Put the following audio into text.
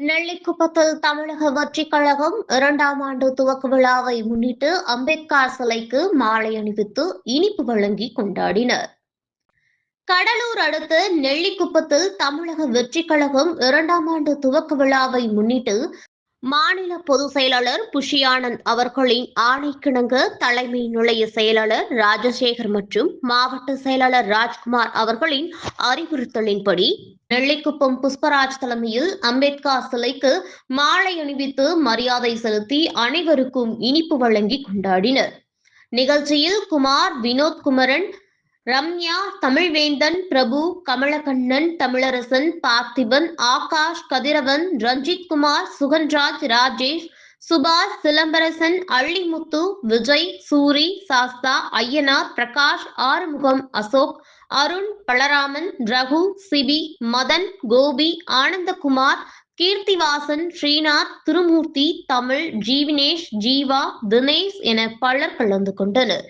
நெல்லிக்குப்பத்தில் தமிழக வெற்றிக் கழகம் இரண்டாம் ஆண்டு துவக்க விழாவை முன்னிட்டு அம்பேத்கர் சிலைக்கு மாலை அணிவித்து இனிப்பு வழங்கி கொண்டாடினர். கடலூர் அடுத்த நெல்லிக்குப்பத்தில் தமிழக வெற்றிக் கழகம் இரண்டாம் ஆண்டு துவக்க விழாவை முன்னிட்டு மாநில பொதுச் செயலாளர் புஷி ஆனந்த் அவர்களின் ஆணைக்கிணங்க தலைமை நிலைய செயலாளர் ராஜசேகர் மற்றும் மாவட்ட செயலாளர் ராஜ்குமார் அவர்களின் அறிவுறுத்தலின்படி நெல்லிக்குப்பம் புஷ்பராஜ் தலைமையில் அம்பேத்கர் சிலைக்கு மாலை அணிவித்து மரியாதை செலுத்தி அனைவருக்கும் இனிப்பு வழங்கி கொண்டாடினர். நிகழ்ச்சியில் குமார் வினோத் குமரன் ரம்யா தமிழ்வேந்தன் பிரபு கமலக்கண்ணன் தமிழரசன் பார்த்திபன் ஆகாஷ் கதிரவன் ரஞ்சித் குமார் சுகன்ராஜ் ராஜேஷ் சுபாஷ் சிலம்பரசன் அள்ளிமுத்து விஜய் சூரி சாஸ்தா ஐயனார் பிரகாஷ் ஆறுமுகம் அசோக் அருண் பலராமன் ரகு சிபி மதன் கோபி ஆனந்தகுமார் கீர்த்திவாசன் ஸ்ரீநாத் திருமூர்த்தி தமிழ் ஜீவினேஷ் ஜீவா தினேஷ் என பலர் கலந்து கொண்டனர்.